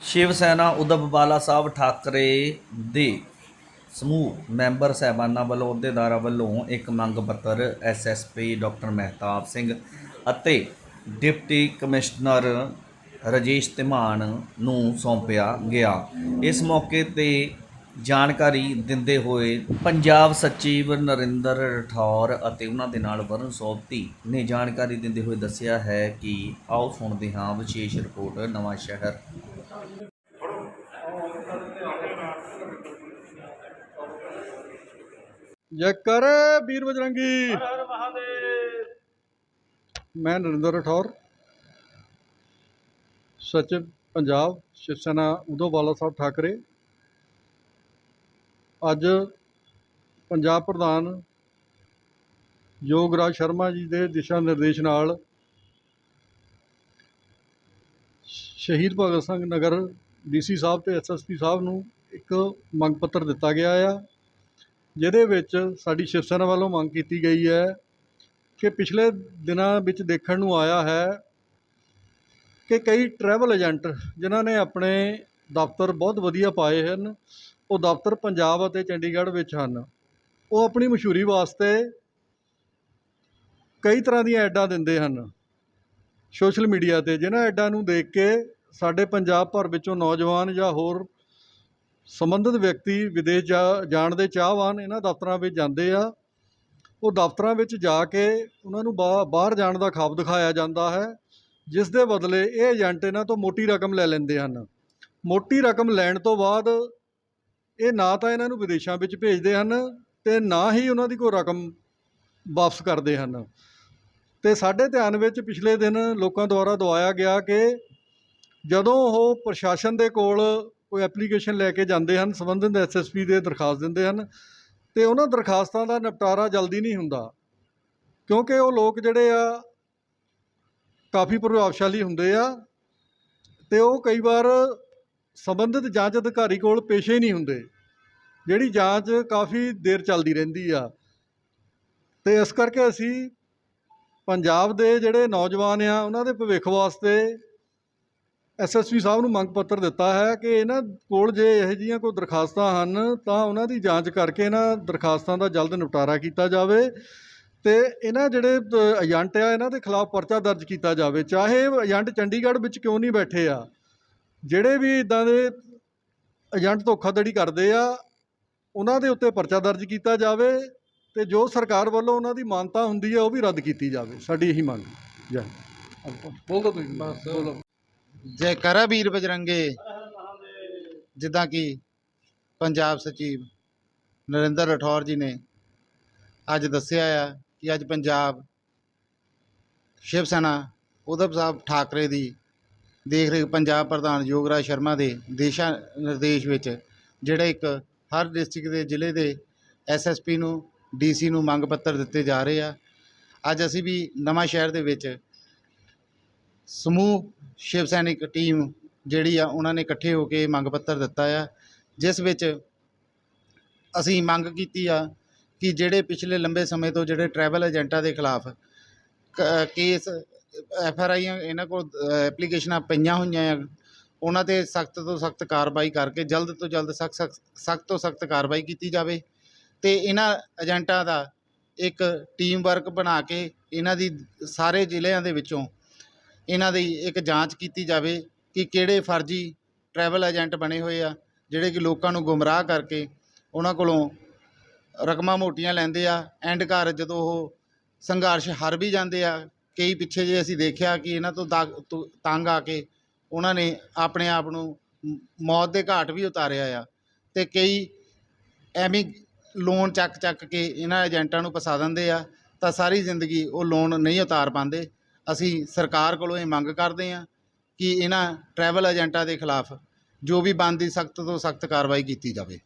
ਸ਼ਿਵ ਸੈਨਾ ਉਦਵ ਬਾਲਾ ਸਾਹਿਬ ਠਾਕਰੇ ਦੇ ਸਮੂਹ ਮੈਂਬਰ ਸਹਿਬਾਨਾਂ ਵੱਲੋਂ ਅਹੁਦੇਦਾਰਾਂ ਵੱਲੋਂ ਇੱਕ ਮੰਗ ਪੱਤਰ ਐਸਐਸਪੀ ਡਾਕਟਰ ਮਹਿਤਾਬ ਸਿੰਘ ਅਤੇ ਡਿਪਟੀ ਕਮਿਸ਼ਨਰ ਰਜੇਸ਼ ਧੀਮਾਨ ਨੂੰ ਸੌਂਪਿਆ ਗਿਆ। ਇਸ ਮੌਕੇ ਤੇ ਜਾਣਕਾਰੀ ਦਿੰਦੇ ਹੋਏ ਪੰਜਾਬ ਸਚਿਵ ਨਰਿੰਦਰ ਰਠੌਰ ਅਤੇ ਉਹਨਾਂ ਦੇ ਨਾਲ ਵਰੁਣ ਸੋਪਤੀ ਨੇ ਜਾਣਕਾਰੀ ਦਿੰਦੇ ਹੋਏ ਦੱਸਿਆ ਹੈ ਕਿ ਆਓ ਸੁਣਦੇ ਹਾਂ ਵਿਸ਼ੇਸ਼ ਰਿਪੋਰਟ ਨਵਾਂ ਸ਼ਹਿਰ ਜੈਕਰ ਵੀਰ ਬਜਰੰਗੀ। ਹਰ ਮਹਾਦੇਵ। ਮੈਂ ਨਰਿੰਦਰ ਰਠੌਰ। ਸਚਿਵ ਪੰਜਾਬ ਸ਼ਿਵ ਸੈਨਾ ਉਦੋਂ ਬਾਲਾ ਸਾਹਿਬ ਠਾਕਰੇ। ਅੱਜ ਪੰਜਾਬ ਪ੍ਰਧਾਨ ਯੋਗਰਾਜ ਸ਼ਰਮਾ ਜੀ ਦੇ ਦਿਸ਼ਾ ਨਿਰਦੇਸ਼ ਨਾਲ ਸ਼ਹੀਦ ਭਗਤ ਸਿੰਘ ਨਗਰ ਡੀਸੀ ਸਾਹਿਬ ਤੇ ਐਸਐਸਪੀ ਸਾਹਿਬ ਨੂੰ ਇੱਕ ਮੰਗ ਪੱਤਰ ਦਿੱਤਾ ਗਿਆ ਆ। ਜਿਹਦੇ ਵਿੱਚ ਸਾਡੀ ਸ਼ਿਵ ਸੈਨਾ ਵੱਲੋਂ ਮੰਗ ਕੀਤੀ ਗਈ ਹੈ ਕਿ ਪਿਛਲੇ ਦਿਨਾਂ ਵਿੱਚ ਦੇਖਣ ਨੂੰ ਆਇਆ ਹੈ ਕਿ ਕਈ ਟਰੈਵਲ ਏਜੰਟ ਜਿਨ੍ਹਾਂ ਨੇ ਆਪਣੇ ਦਫ਼ਤਰ ਬਹੁਤ ਵਧੀਆ ਪਾਏ ਹਨ, ਉਹ ਦਫ਼ਤਰ ਪੰਜਾਬ ਅਤੇ ਚੰਡੀਗੜ੍ਹ ਵਿੱਚ ਹਨ। ਉਹ ਆਪਣੀ ਮਸ਼ਹੂਰੀ ਵਾਸਤੇ ਕਈ ਤਰ੍ਹਾਂ ਦੀਆਂ ਐਡਾਂ ਦਿੰਦੇ ਹਨ। ਸੋਸ਼ਲ ਮੀਡੀਆ ਤੇ ਜਿਨ੍ਹਾਂ ਐਡਾਂ ਨੂੰ ਦੇਖ ਕੇ ਸਾਡੇ ਪੰਜਾਬ ਭਰ ਵਿੱਚੋਂ ਨੌਜਵਾਨ ਜਾਂ ਹੋਰ ਸੰਬੰਧਿਤ ਵਿਅਕਤੀ ਵਿਦੇਸ਼ ਜਾ, ਜਾਣ ਦੇ ਚਾਹਵਾਨ ਇਹਨਾਂ ਦਫ਼ਤਰਾਂ ਵਿੱਚ ਜਾਂਦੇ ਆ। ਉਹ ਦਫ਼ਤਰਾਂ ਵਿੱਚ ਜਾ ਕੇ ਉਹਨਾਂ ਨੂੰ ਬਾ- ਬਾਹਰ ਜਾਣ ਦਾ ਖਾਬ ਦਿਖਾਇਆ ਜਾਂਦਾ ਹੈ, ਜਿਸ ਦੇ ਬਦਲੇ ਇਹ ਏਜੰਟ ਇਹਨਾਂ ਤੋਂ ਮੋਟੀ ਰਕਮ ਲੈ ਲੈਂਦੇ ਹਨ। ਮੋਟੀ ਰਕਮ ਲੈਣ ਤੋਂ ਬਾਅਦ ਇਹ ਨਾ ਤਾਂ ਇਹਨਾਂ ਨੂੰ ਵਿਦੇਸ਼ਾਂ ਵਿੱਚ ਭੇਜਦੇ ਹਨ ਤੇ ਨਾ ਹੀ ਉਹਨਾਂ ਦੀ ਕੋਈ ਰਕਮ ਵਾਪਸ ਕਰਦੇ ਹਨ। ਤੇ ਸਾਡੇ ਧਿਆਨ ਵਿੱਚ ਪਿਛਲੇ ਦਿਨ ਲੋਕਾਂ ਦੁਆਰਾ ਦਵਾਇਆ ਗਿਆ ਕਿ ਜਦੋਂ ਉਹ ਪ੍ਰਸ਼ਾਸਨ ਦੇ ਕੋਲ ਉਹ ਐਪਲੀਕੇਸ਼ਨ ਲੈ ਕੇ ਜਾਂਦੇ ਹਨ, ਸੰਬੰਧਿਤ ਐਸਐਸਪੀ ਦੇ ਦਰਖਾਸਤ ਦਿੰਦੇ ਹਨ ਤੇ ਉਹਨਾਂ ਦਰਖਾਸਤਾਂ ਦਾ ਨਿਪਟਾਰਾ ਜਲਦੀ ਨਹੀਂ ਹੁੰਦਾ ਕਿਉਂਕਿ ਉਹ ਲੋਕ ਜਿਹੜੇ ਆ ਕਾਫੀ ਪ੍ਰਭਾਵਸ਼ਾਲੀ ਹੁੰਦੇ ਆ ਤੇ ਉਹ ਕਈ ਵਾਰ ਸੰਬੰਧਿਤ ਜਾਂਚ ਅਧਿਕਾਰੀ ਕੋਲ ਪੇਸ਼ੇ ਨਹੀਂ ਹੁੰਦੇ, ਜਿਹੜੀ ਜਾਂਚ ਕਾਫੀ ਦੇਰ ਚੱਲਦੀ ਰਹਿੰਦੀ ਆ। ਤੇ ਇਸ ਕਰਕੇ ਅਸੀਂ ਪੰਜਾਬ ਦੇ ਜਿਹੜੇ ਨੌਜਵਾਨ ਆ, ਉਹਨਾਂ ਦੇ ਭਵਿੱਖ ਵਾਸਤੇ ਐਸਐਸਪੀ ਸਾਹਿਬ ਨੂੰ ਮੰਗ ਪੱਤਰ ਦਿੱਤਾ ਹੈ ਕਿ ਇਹਨਾਂ ਕੋਲ ਜੇ ਇਹੋ ਜਿਹੀਆਂ ਕੋਈ ਦਰਖਾਸਤਾਂ ਹਨ ਤਾਂ ਉਹਨਾਂ ਦੀ ਜਾਂਚ ਕਰਕੇ ਇਹਨਾਂ ਦਰਖਾਸਤਾਂ ਦਾ ਜਲਦ ਨਿਪਟਾਰਾ ਕੀਤਾ ਜਾਵੇ ਤੇ ਇਹਨਾਂ ਜਿਹੜੇ ਏਜੰਟ ਆ ਇਹਨਾਂ ਦੇ ਖਿਲਾਫ ਪਰਚਾ ਦਰਜ ਕੀਤਾ ਜਾਵੇ। ਚਾਹੇ ਏਜੰਟ ਚੰਡੀਗੜ੍ਹ ਵਿੱਚ ਕਿਉਂ ਨਹੀਂ ਬੈਠੇ ਆ ਜਿਹੜੇ ਵੀ ਇਦਾਂ ਦੇ ਏਜੰਟ ਧੋਖਾਧੜੀ ਕਰਦੇ ਆ ਉਹਨਾਂ ਦੇ ਉੱਤੇ ਪਰਚਾ ਦਰਜ ਕੀਤਾ ਜਾਵੇ ਤੇ ਜੋ ਸਰਕਾਰ ਵੱਲੋਂ ਉਹਨਾਂ ਦੀ ਮਾਨਤਾ ਹੁੰਦੀ ਹੈ ਉਹ ਵੀ ਰੱਦ ਕੀਤੀ ਜਾਵੇ। ਸਾਡੀ ਇਹੀ ਮੰਗ। ਜੈ ਬੋਲ ਦੋ ਤੁਸੀਂ। ਬਸ। ਬੋਲੋ। ਜੈ ਕਰਾ ਵੀਰ ਬਜਰੰਗੇ। ਜਿੱਦਾਂ ਕਿ ਪੰਜਾਬ ਸਚਿਵ ਨਰਿੰਦਰ ਰਠੌਰ ਜੀ ਨੇ ਅੱਜ ਦੱਸਿਆ ਆ ਕਿ ਅੱਜ ਪੰਜਾਬ ਸ਼ਿਵ ਸੈਨਾ ਉਧਮ ਸਾਹਿਬ ਠਾਕਰੇ ਦੀ ਦੇਖ ਰੇਖ ਪੰਜਾਬ ਪ੍ਰਧਾਨ ਯੋਗਰਾਜ ਸ਼ਰਮਾ ਦੇ ਦਿਸ਼ਾ ਨਿਰਦੇਸ਼ ਵਿੱਚ, ਜਿਹੜਾ ਇੱਕ ਹਰ ਡਿਸਟ੍ਰਿਕਟ ਦੇ ਜ਼ਿਲ੍ਹੇ ਦੇ ਐਸਐਸਪੀ ਨੂੰ ਡੀਸੀ ਨੂੰ ਮੰਗ ਪੱਤਰ ਦਿੱਤੇ ਜਾ ਰਹੇ ਆ। ਅੱਜ ਅਸੀਂ ਵੀ ਨਵਾਂ ਸ਼ਹਿਰ ਦੇ ਵਿੱਚ ਸਮੂਹ ਸ਼ਿਵ ਸੈਨਿਕ ਟੀਮ ਜਿਹੜੀ ਆ, ਉਹਨਾਂ ਨੇ ਇਕੱਠੇ ਹੋ ਕੇ ਮੰਗ ਪੱਤਰ ਦਿੱਤਾ ਆ, ਜਿਸ ਵਿੱਚ ਅਸੀਂ ਮੰਗ ਕੀਤੀ ਆ ਕਿ ਜਿਹੜੇ ਪਿਛਲੇ ਲੰਬੇ ਸਮੇਂ ਤੋਂ ਜਿਹੜੇ ਟਰੈਵਲ ਏਜੰਟਾਂ ਦੇ ਖਿਲਾਫ ਕ- ਕੇਸ, ਐਫ ਆਰ ਆਈਆਂ ਇਹਨਾਂ ਕੋਲ ਐਪਲੀਕੇਸ਼ਨਾਂ ਪਈਆਂ ਹੋਈਆਂ ਆ, ਉਹਨਾਂ ਤੇ ਸਖਤ ਤੋਂ ਸਖਤ ਕਾਰਵਾਈ ਕਰਕੇ, ਜਲਦ ਤੋਂ ਜਲਦ ਸਖਤ ਸਖਤ ਤੋਂ ਸਖਤ ਕਾਰਵਾਈ ਕੀਤੀ ਜਾਵੇ ਤੇ ਇਹਨਾਂ ਏਜੰਟਾਂ ਦਾ ਇੱਕ ਟੀਮ ਵਰਕ ਬਣਾ ਕੇ, ਇਹਨਾਂ ਦੀ ਸਾਰੇ ਜ਼ਿਲ੍ਹਿਆਂ ਦੇ ਵਿੱਚੋਂ ਇਹਨਾਂ ਦੀ ਇੱਕ ਜਾਂਚ ਕੀਤੀ ਜਾਵੇ ਕਿ ਕਿਹੜੇ ਫਰਜ਼ੀ ਟਰੈਵਲ ਏਜੰਟ ਬਣੇ ਹੋਏ ਆ, ਜਿਹੜੇ ਕਿ ਲੋਕਾਂ ਨੂੰ ਗੁੰਮਰਾਹ ਕਰਕੇ ਉਹਨਾਂ ਕੋਲੋਂ ਰਕਮਾਂ ਮੋਟੀਆਂ ਲੈਂਦੇ ਆ ਐਂਡ ਘਰ ਜਦੋਂ ਉਹ ਸੰਘਰਸ਼ ਹਾਰ ਵੀ ਜਾਂਦੇ ਆ, ਕਈ ਪਿੱਛੇ ਜੇ ਅਸੀਂ ਦੇਖਿਆ ਕਿ ਇਹਨਾਂ ਤੋਂ ਦਾਗ- ਤੰਗ ਆ ਕੇ ਉਹਨਾਂ ਨੇ ਆਪਣੇ ਆਪ ਨੂੰ ਮੌਤ ਦੇ ਘਾਟ ਵੀ ਉਤਾਰਿਆ ਆ ਤੇ ਕਈ ਐਵੇਂ ਲੋਨ ਚੱਕ ਚੱਕ ਕੇ ਇਹਨਾਂ ਏਜੰਟਾਂ ਨੂੰ ਫਸਾ ਦਿੰਦੇ ਆ, ਤਾਂ ਸਾਰੀ ਜ਼ਿੰਦਗੀ ਉਹ ਲੋਨ ਨਹੀਂ ਉਤਾਰ ਪਾਉਂਦੇ। ਅਸੀਂ ਸਰਕਾਰ ਕੋਲੋਂ ਇਹ ਮੰਗ ਕਰਦੇ ਹਾਂ ਕਿ ਇਹਨਾਂ ਟਰੈਵਲ ਏਜੰਟਾਂ ਦੇ ਖਿਲਾਫ ਜੋ ਵੀ ਬਣਦੀ ਸਖਤ ਤੋਂ ਸਖਤ ਕਾਰਵਾਈ ਕੀਤੀ ਜਾਵੇ।